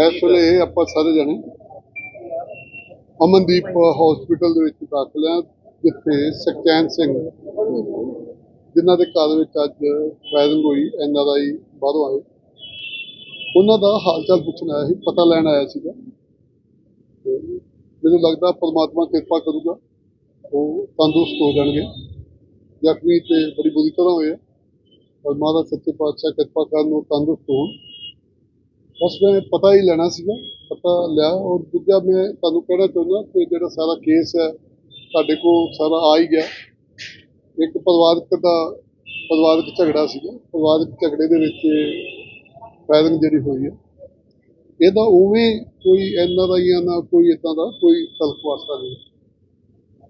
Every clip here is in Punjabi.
ਇਸ ਵੇਲੇ ਆਪਾਂ ਸਾਰੇ ਜਣੇ ਅਮਨਦੀਪ ਹਸਪੀਟਲ ਦੇ ਵਿੱਚ ਦਾਖਲ ਆ ਜਿੱਥੇ ਸਖਚੈਨ ਸਿੰਘ, ਜਿਨ੍ਹਾਂ ਦੇ ਘਰ ਵਿੱਚ ਅੱਜ ਫਾਇਰਿੰਗ ਹੋਈ ਇਹਨਾਂ ਦਾ ਹੀ ਬਾਹਰੋਂ ਆਏ। ਉਹਨਾਂ ਦਾ ਹਾਲ ਚਾਲ ਪੁੱਛਣ ਆਇਆ ਸੀ, ਪਤਾ ਲੈਣ ਆਇਆ ਸੀਗਾ। ਮੈਨੂੰ ਲੱਗਦਾ ਪਰਮਾਤਮਾ ਕਿਰਪਾ ਕਰੂਗਾ, ਉਹ ਤੰਦਰੁਸਤ ਹੋ ਜਾਣਗੇ। ਜ਼ਖਮੀ ਤੇ ਬੜੀ ਬੁਰੀ ਤਰ੍ਹਾਂ ਹੋਏ ਆ। ਪਰ ਮਹਾਰਾਜ ਸੱਚੇ ਪਾਤਸ਼ਾਹ ਕਿਰਪਾ ਕਰਨ ਉਹ ਤੰਦਰੁਸਤ ਹੋਣ। ਉਸ ਮੈਂ ਪਤਾ ਹੀ ਲੈਣਾ ਸੀਗਾ, ਪਤਾ ਲਿਆ ਔਰ ਦੂਜਾ ਮੈਂ ਤੁਹਾਨੂੰ ਕਹਿਣਾ ਚਾਹੁੰਦਾ ਕਿ ਜਿਹੜਾ ਸਾਰਾ ਕੇਸ ਹੈ, ਤੁਹਾਡੇ ਕੋਲ ਸਾਰਾ ਆ ਹੀ ਗਿਆ। ਇੱਕ ਪਰਿਵਾਰਕ ਦਾ, ਪਰਿਵਾਰਕ ਝਗੜਾ ਸੀਗਾ, ਪਰਿਵਾਰਕ ਝਗੜੇ ਦੇ ਵਿੱਚ ਫਾਇਰਿੰਗ ਜਿਹੜੀ ਹੋਈ ਹੈ। ਇਹਦਾ ਉਵੇਂ ਕੋਈ ਇਹਨਾਂ ਦਾ ਜਾਂ ਨਾ ਕੋਈ ਇਦਾਂ ਦਾ ਕੋਈ ਤਲਖ ਵਾਸਤਾ ਨਹੀਂ।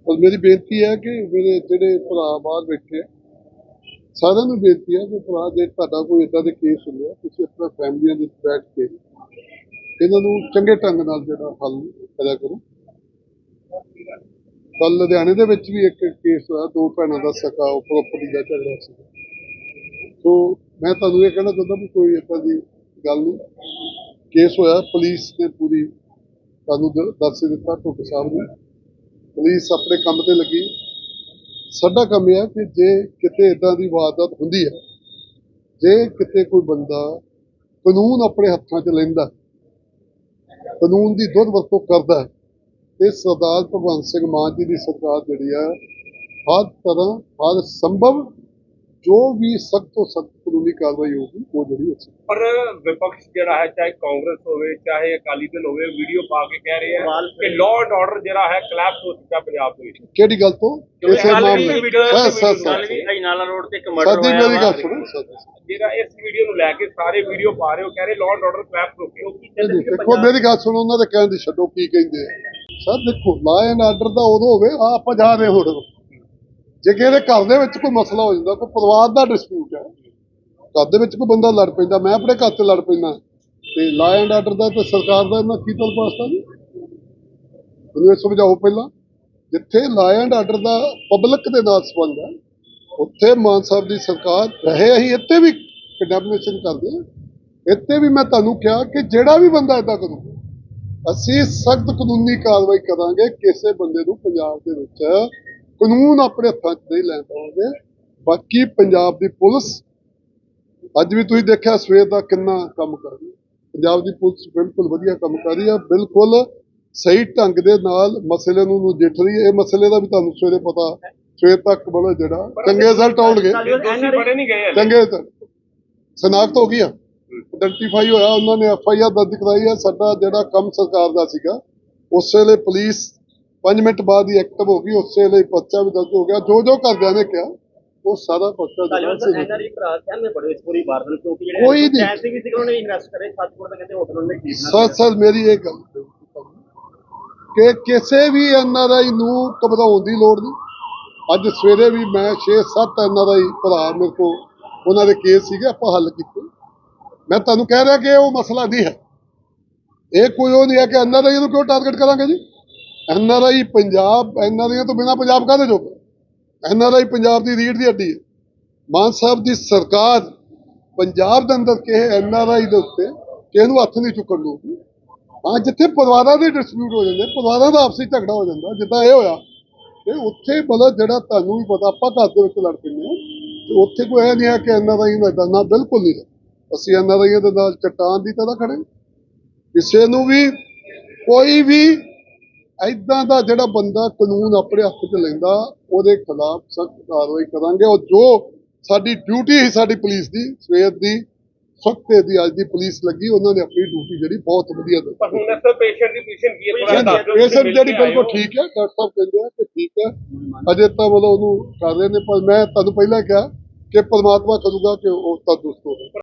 ਪਰ ਮੇਰੀ ਬੇਨਤੀ ਹੈ ਕਿ ਮੇਰੇ ਜਿਹੜੇ ਭਰਾ ਬਾਹਰ ਬੈਠੇ ਆ ਸਾਰਿਆਂ ਨੂੰ ਬੇਨਤੀ ਹੈ ਕਿ ਭਰਾ, ਜੇ ਤੁਹਾਡਾ ਕੋਈ ਇਦਾਂ ਦੇ ਕੇਸ ਹੁੰਦੇ ਆ, ਤੁਸੀਂ ਆਪਣਾ ਫੈਮਲੀਆਂ ਦੇ ਵਿੱਚ ਬੈਠ ਕੇ ਇਹਨਾਂ ਨੂੰ ਚੰਗੇ ਢੰਗ ਨਾਲ ਜਿਹੜਾ ਹੱਲ ਕਰਿਆ ਕਰੋ। ਕੱਲ ਲੁਧਿਆਣੇ ਦੇ ਵਿੱਚ ਵੀ ਇੱਕ ਕੇਸ ਹੋਇਆ, ਦੋ ਭੈਣਾਂ ਦਾ ਸਕਾ, ਉਹ ਪ੍ਰਾਪਰਟੀ ਦਾ ਝਗੜਾ ਸੀ। ਸੋ ਮੈਂ ਤੁਹਾਨੂੰ ਇਹ ਕਹਿਣਾ ਚਾਹੁੰਦਾ ਵੀ ਕੋਈ ਏਦਾਂ ਦੀ ਗੱਲ ਨਹੀਂ। ਕੇਸ ਹੋਇਆ ਪੁਲਿਸ ਨੇ ਪੂਰੀ ਤੁਹਾਨੂੰ ਦ- ਦੱਸ ਦਿੱਤਾ ਢੁੱਕ ਸਾਹਿਬ ਨੇ ਪੁਲਿਸ ਆਪਣੇ ਕੰਮ ਤੇ ਲੱਗੀ। ਸਾਡਾ ਕੰਮ ਇਹ ਹੈ ਕਿ ਜੇ ਕਿਤੇ ਇਦਾਂ ਦੀ ਵਾਰਦਾਤ ਹੁੰਦੀ ਹੈ ਜੇ ਕਿਤੇ ਕੋਈ ਬੰਦਾ ਕਾਨੂੰਨ ਆਪਣੇ ਹੱਥਾਂ 'ਚ ਲੈਂਦਾ ਕਾਨੂੰਨ ਦੀ ਦੁਰਵਰਤੋਂ ਕਰਦਾ ਹੈ, ਤੇ ਸਰਦਾਰ ਭਗਵੰਤ ਸਿੰਘ ਮਾਨ ਜੀ ਦੀ ਸਰਕਾਰ ਜਿਹੜੀ ਹੈ ਹਰ ਤਰ੍ਹਾਂ ਹਰ ਸੰਭਵ ਜੋ ਵੀ ਸਖਤ ਤੋਂ ਸਖਤ ਕਾਨੂੰਨੀ ਕਾਰਵਾਈ ਹੋਊਗੀ ਉਹ ਜਿਹੜੀ ਹੋ ਸਕਦੀ ਪਰ ਵਿਪਕਸ਼ ਜਿਹੜਾ ਹੈ ਚਾਹੇ ਕਾਂਗਰਸ ਹੋਵੇ ਚਾਹੇ ਅਕਾਲੀ ਦਲ ਹੋਵੇ ਵੀਡੀਓ ਪਾ ਕੇ ਕਹਿ ਰਹੇ ਆ ਕਿ ਲਾਅ ਐਂਡ ਆਰਡਰ ਜਿਹੜਾ ਹੈ ਕਲੈਪਸ ਹੋ ਚੁੱਕਾ ਪੰਜਾਬ ਦੇ ਵਿੱਚ। ਕਿਹੜੀ ਗੱਲ ਤੋਂ? ਵੀ ਮਾਮਲੇ ਵੀਡੀਓ ਸਰ ਸਰ ਗੱਲ ਸਰ। ਵੀ ਅਜਨਾਲਾ ਰੋਡ ਤੇ ਇੱਕ ਮਰਡਰ ਸਾਡੀ ਹੋਇਆ ਮੇਰੀ ਗੱਲ। ਸੁਣੋ ਜਿਹੜਾ ਇਸ ਵੀਡੀਓ ਨੂੰ ਲੈ ਕੇ ਸਾਰੇ ਵੀਡੀਓ ਪਾ ਰਹੇ ਹੋ ਕਹਿ ਰਹੇ ਲਾਅ ਐਂਡ ਆਰਡਰ ਕਲੈਪਸ ਹੋ ਗਿਆ ਦੇਖੋ ਮੇਰੀ ਗੱਲ ਸੁਣੋ ਉਹਨਾਂ ਦੇ ਕਹਿਣ ਦੀ ਛੱਡੋ ਕੀ ਕਹਿੰਦੇ ਸਰ ਦੇਖੋ ਲਾ ਐਂਡ ਆਰਡਰ ਦਾ ਉਦੋਂ ਹੋਵੇ ਆ ਆਪਾਂ ਜਾ ਰਹੇ ਹੁਣ ਜੇ ਕਿਸੇ ਦੇ ਘਰ ਦੇ ਵਿੱਚ ਕੋਈ ਮਸਲਾ ਹੋ ਜਾਂਦਾ ਕੋਈ ਪਰਿਵਾਰ ਦਾ ਡਿਸਪਿਊਟ ਹੈ ਘਰ ਦੇ ਵਿੱਚ ਕੋਈ ਬੰਦਾ ਲੜ ਪੈਂਦਾ, ਮੈਂ ਆਪਣੇ ਘਰ ਤੇ ਲੜ ਪੈਂਦਾ। ਤੇ ਲਾ ਐਂਡ ਆਰਡਰ ਦਾ ਤੇ ਸਰਕਾਰ ਦਾ ਇਹਨਾਂ ਕੀ ਤਲ ਪਾਸਤਾ ਨਹੀਂ ਤੁਹਾਨੂੰ ਇਹ ਸਮਝਾਓ ਪਹਿਲਾਂ, ਜਿੱਥੇ law and order the public ਦੇ ਨਾਲ ਸੰਬੰਧ ਹੈ ਉੱਥੇ ਮਾਨ ਸਾਹਿਬ ਦੀ ਸਰਕਾਰ ਰਹੇ ਅਸੀਂ ਇੱਥੇ ਵੀ ਕੰਡੈਮਨੇਸ਼ਨ ਕਰਦੇ ਹਾਂ ਇੱਥੇ ਵੀ ਮੈਂ ਤੁਹਾਨੂੰ ਕਿਹਾ ਕਿ ਜਿਹੜਾ ਵੀ ਬੰਦਾ ਇਦਾਂ ਕਰੂ, ਅਸੀਂ ਸਖਤ ਕਾਨੂੰਨੀ ਕਾਰਵਾਈ ਕਰਾਂਗੇ, ਕਿਸੇ ਬੰਦੇ ਨੂੰ ਪੰਜਾਬ ਦੇ ਵਿੱਚ ਕਾਨੂੰਨ ਆਪਣੇ ਹੱਥਾਂ 'ਚ ਨਹੀਂ ਲੈਣ ਦੇਵਾਂਗੇ। ਬਾਕੀ ਪੰਜਾਬ ਦੀ ਪੁਲਿਸ ਅੱਜ ਵੀ ਤੁਸੀਂ ਦੇਖਿਆ ਸਵੇਰ ਦਾ ਕਿੰਨਾ ਕੰਮ ਕਰ ਰਹੀ ਹੈ। ਪੰਜਾਬ ਦੀ ਪੁਲਿਸ ਬਿਲਕੁਲ ਵਧੀਆ ਕੰਮ ਕਰ ਰਹੀ ਹੈ। ਬਿਲਕੁਲ ਸਹੀ ਢੰਗ ਦੇ ਨਾਲ ਮਸਲੇ ਨੂੰ ਨਜਿੱਠ ਰਹੀ ਹੈ। ਇਹ ਮਸਲੇ ਦਾ ਵੀ ਤੁਹਾਨੂੰ ਸਵੇਰੇ ਪਤਾ ਸਵੇਰ ਤੱਕ ਬੜਾ ਜਿਹੜਾ ਚੰਗੇ ਗਏ ਹਲੇ। ਚੰਗੇ ਤਾਂ ਸਨਾਖਤ ਹੋ ਗਈ ਆ ਆਇਡੈਂਟੀਫਾਈ ਹੋਇਆ ਉਹਨਾਂ ਨੇ ਐਫ ਆਈ ਆਰ ਦਰਜ ਕਰਾਈ ਆ ਸਾਡਾ ਜਿਹੜਾ ਕੰਮ ਸਰਕਾਰ ਦਾ ਸੀਗਾ ਉਸੇ ਵੇਲੇ ਪੁਲਿਸ 5 ਮਿੰਟ ਬਾਅਦ ਹੀ ਐਕਟਿਵ ਹੋ ਗਈ। ਉਸੇ ਵੇਲੇ ਹੀ ਪਰਚਾ ਵੀ ਦਰਜ ਹੋ ਗਿਆ। ਜੋ ਜੋ ਘਰਦਿਆਂ ਨੇ ਕਿਹਾ ਉਹ ਪਰਚਾ ਜਿਹੜਾ ਧਾਲੀਵਾਲ ਸਰ ਐਨਆਰਆਈ ਭਰਾ ਸਹਿਮੇ ਬੜੇ ਇਸ ਪੂਰੀ ਵਾਰਦਾਤ ਕਿਉਂਕਿ ਜਿਹੜੇ ਕੋਈ ਨਹੀਂ। ਚੈਨ ਸਿੰਘ ਸੀ ਉਹਨੇ ਇਨਵੈਸਟ ਕਰੇ ਸੱਤਪੁਰ ਦਾ ਕਹਿੰਦੇ ਹੋਟਲ ਉਹਨੇ ਠੀਕ ਸਰ ਸਰ ਮੇਰੀ ਇਹ ਗੱਲ ਕਿ ਕਿਸੇ ਵੀ ਐਨਆਰਆਈ ਨੂੰ ਘਬਰਾਉਣ ਦੀ ਲੋੜ ਨਹੀਂ। ਅੱਜ ਸਵੇਰੇ ਵੀ ਮੈਂ 6-7 ਐਨਆਰਆਈ ਭਰਾ ਮੇਰੇ ਕੋਲ ਉਹਨਾਂ ਦੇ ਕੇਸ ਸੀਗੇ ਆਪਾਂ ਹੱਲ ਕੀਤੇ। ਮੈਂ ਤੁਹਾਨੂੰ ਕਹਿ ਰਿਹਾ ਕਿ ਉਹ ਮਸਲਾ ਨਹੀਂ ਹੈ। ਇਹ ਕੋਈ ਉਹ ਨਹੀਂ ਹੈ ਕਿ ਐਨਆਰਆਈ ਨੂੰ ਕਿਉਂ ਟਾਰਗੇਟ ਕਰਾਂਗੇ ਜੀ? ਐਨਆਰਆਈ ਪੰਜਾਬ ਐਨਆਰਆਈ ਤੋਂ ਬਿਨਾ ਪੰਜਾਬ ਕਾਹਦੇ ਜੋਗਾ? ਐੱਨ ਆਰ ਆਈ ਪੰਜਾਬ ਦੀ ਰੀੜ ਦੀ ਹੱਡੀ ਹੈ। ਮਾਨ ਸਾਹਿਬ ਦੀ ਸਰਕਾਰ ਪੰਜਾਬ ਦੇ ਅੰਦਰ ਕਿਸੇ ਆਈ ਦੇ ਉੱਤੇ ਕਿਸੇ ਨੂੰ ਹੱਥ ਨਹੀਂ ਚੁੱਕਣ ਦਊਗੀ ਹਾਂ ਜਿੱਥੇ ਪਰਿਵਾਰਾਂ ਦੇ ਡਿਸਪਿਊਟ ਹੋ ਜਾਂਦੇ, ਪਰਿਵਾਰਾਂ ਦਾ ਆਪਸੀ ਝਗੜਾ ਹੋ ਜਾਂਦਾ, ਜਿੱਦਾਂ ਇਹ ਹੋਇਆ ਤੇ ਉੱਥੇ ਮਤਲਬ ਜਿਹੜਾ ਤੁਹਾਨੂੰ ਵੀ ਪਤਾ, ਆਪਾਂ ਘਰ ਦੇ ਵਿੱਚ ਲੜ ਪੈਂਦੇ ਹਾਂ, ਤੇ ਉੱਥੇ ਕੋਈ ਇਹ ਨਹੀਂ ਹੈ ਕਿ ਐਨਆਰਆਈ ਨੂੰ ਏਦਾਂ ਨਾ, ਬਿਲਕੁਲ ਨਹੀਂ। ਅਸੀਂ ਐਨਆਰਆਈਆਂ ਦੇ ਨਾਲ ਚਟਾਨ ਦੀ ਤਰ੍ਹਾਂ ਖੜੇ ਕਿਸੇ ਨੂੰ ਵੀ ਕੋਈ ਵੀ ਐਦਾਂ ਦਾ ਜਿਹੜਾ ਬੰਦਾ ਕਾਨੂੰਨ ਆਪਣੇ ਹੱਥ 'ਚ ਲੈਂਦਾ ਉਹਦੇ ਖਿਲਾਫ ਸਖਤ ਕਾਰਵਾਈ ਕਰਾਂਗੇ ਔਰ ਜੋ ਸਾਡੀ ਡਿਊਟੀ ਸੀ ਸਾਡੀ ਪੁਲਿਸ ਦੀ ਸਵੇਰ ਦੀ ਸਖਤ ਦੀ ਅੱਜ ਦੀ ਪੁਲਿਸ ਲੱਗੀ ਉਹਨਾਂ ਨੇ ਆਪਣੀ ਡਿਊਟੀ ਜਿਹੜੀ ਬਹੁਤ ਵਧੀਆ ਦਿੱਤੀ ਪਰ ਹੁਣ ਇਸ ਪੇਸ਼ੈਂਟ ਦੀ ਪੋਜੀਸ਼ਨ ਕੀ ਹੈ ਪੇਸ਼ੈਂਟ ਜਿਹੜੀ ਬਿਲਕੁਲ ਹੋ। ਠੀਕ ਹੈ ਡਾਕਟਰ ਸਾਹਿਬ ਕਹਿੰਦੇ ਆ ਕਿ ਠੀਕ ਹੈ ਅਜੇ ਤਾਂ ਮਤਲਬ ਉਹਨੂੰ ਕਰ ਰਹੇ ਨੇ ਪਰ ਮੈਂ ਤੁਹਾਨੂੰ ਪਹਿਲਾਂ ਕਿਹਾ ਕਿ ਪਰਮਾਤਮਾ ਕਰੂਗਾ ਕਿ ਉਹ ਤੰਦਰੁਸਤ ਹੋਵੇ